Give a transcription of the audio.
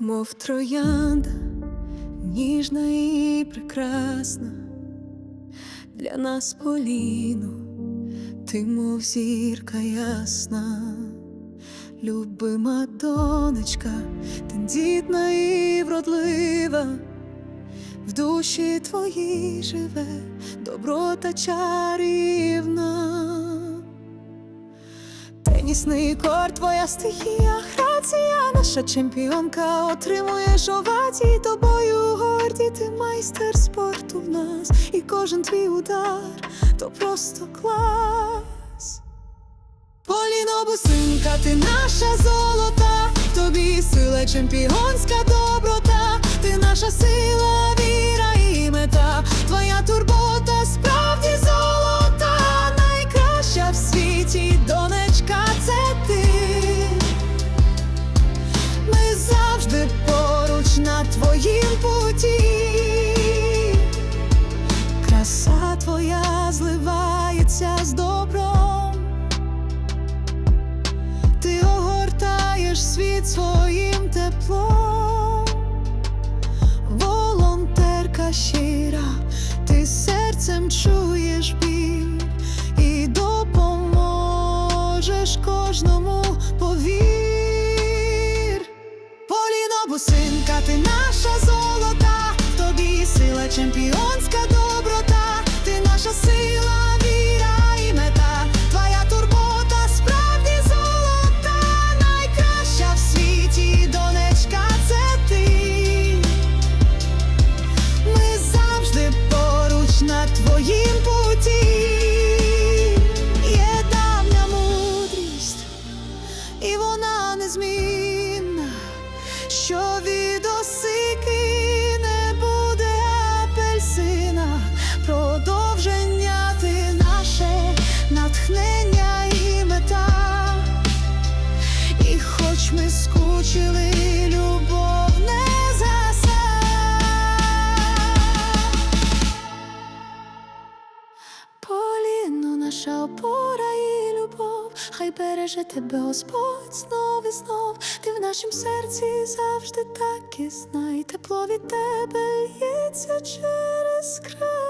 мов троянда, ніжна і прекрасна, для нас Поліно, ти, мов зірка ясна, любима донечка, тендітна і вродлива, в душі твоїй живе доброта чарівна. Тенісний корт, твоя стихія, грація, наша чемпіонка отримуєш овації тобою горді, ти майстер спорту в нас, і кожен твій удар то просто клас. Поліно бусинка, ти наша золота, в тобі сила чемпіонська доброта, ти наша сила, світ своїм теплом, волонтерка щира, ти серцем чуєш біль і допоможеш кожному повір. Поліно бусинка, ти наша золота, в тобі сила чемпіонська твоїм путі. Є давня мудрість, і вона незмінна, що від осики не буде апельсина, продовження ти наше натхнення і мета. І хоч ми скучили, любов наша опора і любов, хай береже тебе Господь знов і знов. Ти в нашім серці завжди так і знай. Тепло від тебе лється через край.